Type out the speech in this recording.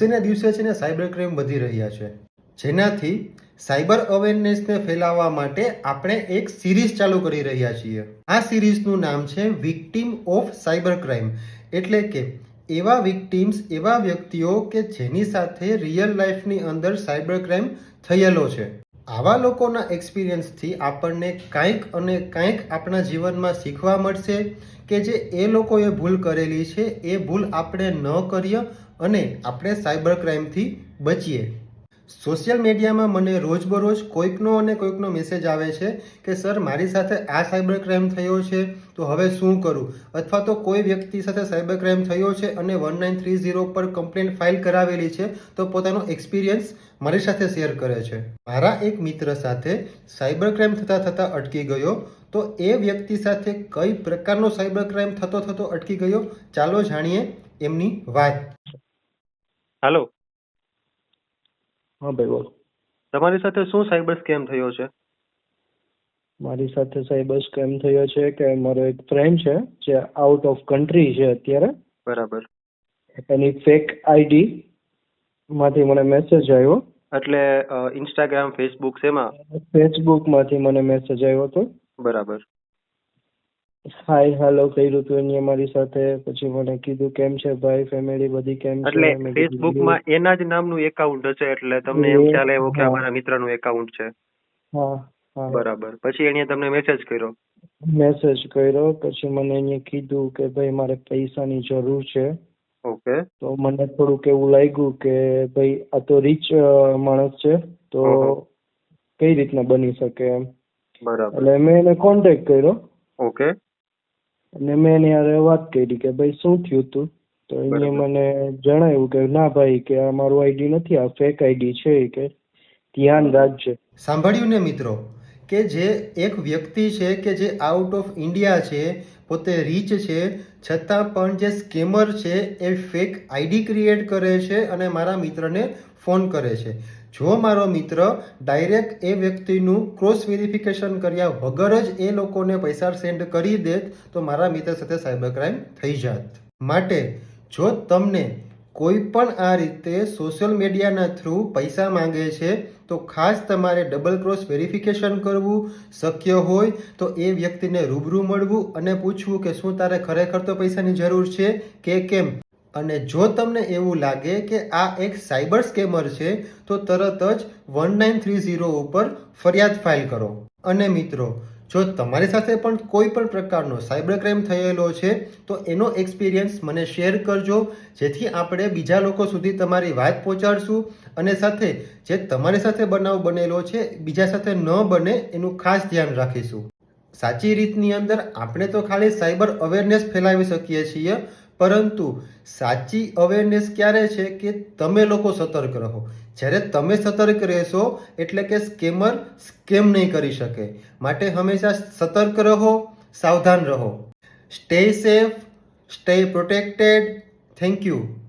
દિવસે ને દિવસે છે ને સાયબર ક્રાઇમ વધી રહ્યા છે. જેનાથી સાયબર અવેરનેસને ફેલાવવા માટે આપણે એક સિરીઝ ચાલુ કરી રહ્યા છીએ. આ સિરીઝનું નામ છે વિક્ટીમ ઓફ સાયબર ક્રાઇમ એટલે કે એવા વિક્ટીમ્સ એવા વ્યક્તિઓ કે જેની સાથે રિયલ લાઈફની અંદર સાયબર ક્રાઇમ થયેલો છે. આવા લોકોના એક્સપિરિયન્સથી આપણને કાંઈક અને કાંઈક આપણા જીવનમાં શીખવા મળશે કે જે એ લોકોએ ભૂલ કરેલી છે, એ ભૂલ આપણે ન કરીએ અને આપણે સાયબર ક્રાઇમથી બચીએ. સોશિયલ મીડિયામાં મને રોજબરોજ કોઈકનો અને કોઈકનો મેસેજ આવે છે કે, સર, મારી સાથે આ સાયબર ક્રાઇમ થયો છે, તો હવે શું કરું? અથવા તો કોઈ વ્યક્તિ સાથે સાયબર ક્રાઇમ થયો છે અને વન નાઇન થ્રી ઝીરો પર કમ્પ્લેન ફાઇલ કરાવેલી છે, તો પોતાનો એક્સપિરિયન્સ મારી સાથે શેર કરે છે. મારા એક મિત્ર સાથે સાયબર ક્રાઇમ થતાં થતાં અટકી ગયો, તો એ વ્યક્તિ સાથે કઈ પ્રકારનો સાયબર ક્રાઇમ થતો થતો અટકી ગયો? ચાલો જાણીએ એમની વાત. હાલો હા ભાઈ બોલો. તમારી સાથે શું સાયબર સ્કેમ થયો છે? મારી સાથે સાયબર સ્કેમ થયો છે કે મારો એક ફ્રેન્ડ છે જે આઉટ ઓફ કન્ટ્રી છે અત્યારે. બરાબર. એની ફેક આઈડી માંથી મને મેસેજ આવ્યો. એટલે ઇન્સ્ટાગ્રામ ફેસબુક શેમાં? ફેસબુકમાંથી મને મેસેજ આવ્યો હતો. બરાબર. હાય હાલો કર્યું તું એની અમારી સાથે? પછી મને કીધું કેમ છે ભાઈ? ફેમિલી બધી કેમ છે? એટલે ફેસબુકમાં એના જ નામનું એકાઉન્ટ હશે એટલે તમને એમ ખ્યાલ આવ્યો કે અમારા મારા મિત્રનું એકાઉન્ટ છે. હા હા. બરાબર. પછી એને તમને મેસેજ કર્યો? મેસેજ કર્યો પછી મને એને કીધું કે ભાઈ મારે પૈસાની જરૂર છે. ઓકે. તો મને થોડુંક એવું લાગ્યું કે ભાઈ આ તો રીચ માણસ છે તો કઈ રીતના બની શકે એમ? બરાબર. એટલે મેં એને કોન્ટેક્ટ કર્યો. ઓકે. અને મેં એની હારે વાત કરી કે ભાઈ શું થયું તું? તો એને બરાબર. મને જણાવ્યું કે ના ભાઈ કે આ મારું આઈડી નથી આ ફેક આઈડી છે કે ધ્યાન રાખજે. સાંભળ્યું ને મિત્રો? કે જે એક વ્યક્તિ છે કે જે આઉટ ઓફ ઇન્ડિયા છે, પોતે રીચ છે, છતાં પણ જે સ્કેમર છે એ ફેક આઈડી ક્રિએટ કરે છે અને મારા મિત્રને ફોન કરે છે. જો મારો મિત્ર ડાયરેક્ટ એ વ્યક્તિનું ક્રોસ વેરિફિકેશન કર્યા વગર જ એ લોકોને પૈસા સેન્ડ કરી દેત, તો મારા મિત્ર સાથે સાયબર ક્રાઇમ થઈ જાત. માટે જો તમને કોઈ પણ આ રીતે સોશિયલ મીડિયાના થ્રુ પૈસા માંગે છે, તો ખાસ તમારે ડબલ ક્રોસ વેરિફિકેશન કરવું શક્ય હોય તો એ વ્યક્તિને રૂબરૂ મળવું અને પૂછવું કે શું તારે ખરેખર તો પૈસાની જરૂર છે કે કેમ? અને જો તમને એવું લાગે કે આ એક સાયબર સ્કેમર છે, તો તરત જ વન નાઇન થ્રી ઝીરો ઉપર ફરિયાદ ફાઇલ કરો. અને મિત્રો જો તમારી સાથે પણ કોઈ પણ પ્રકારનો સાયબર ક્રાઇમ થયેલો છે, તો એનો એક્સપિરિયન્સ મને શેર કરજો, જેથી આપણે બીજા લોકો સુધી તમારી વાત પહોંચાડશું અને સાથે જે તમારી સાથે બનાવ બનેલો છે, બીજા સાથે ન બને એનું ખાસ ધ્યાન રાખીશું. સાચી રીતની અંદર આપણે તો ખાલી સાયબર અવેરનેસ ફેલાવી શકીએ છીએ પરંતુ સાચી અવેરનેસ ક્યારે છે કે તમે લોકો સતર્ક રહો? જ્યારે તમે સતર્ક રહેશો, એટલે કે સ્કેમર સ્કેમ નહીં કરી શકે. માટે હંમેશા સતર્ક રહો, સાવધાન રહો. Stay safe stay protected thank you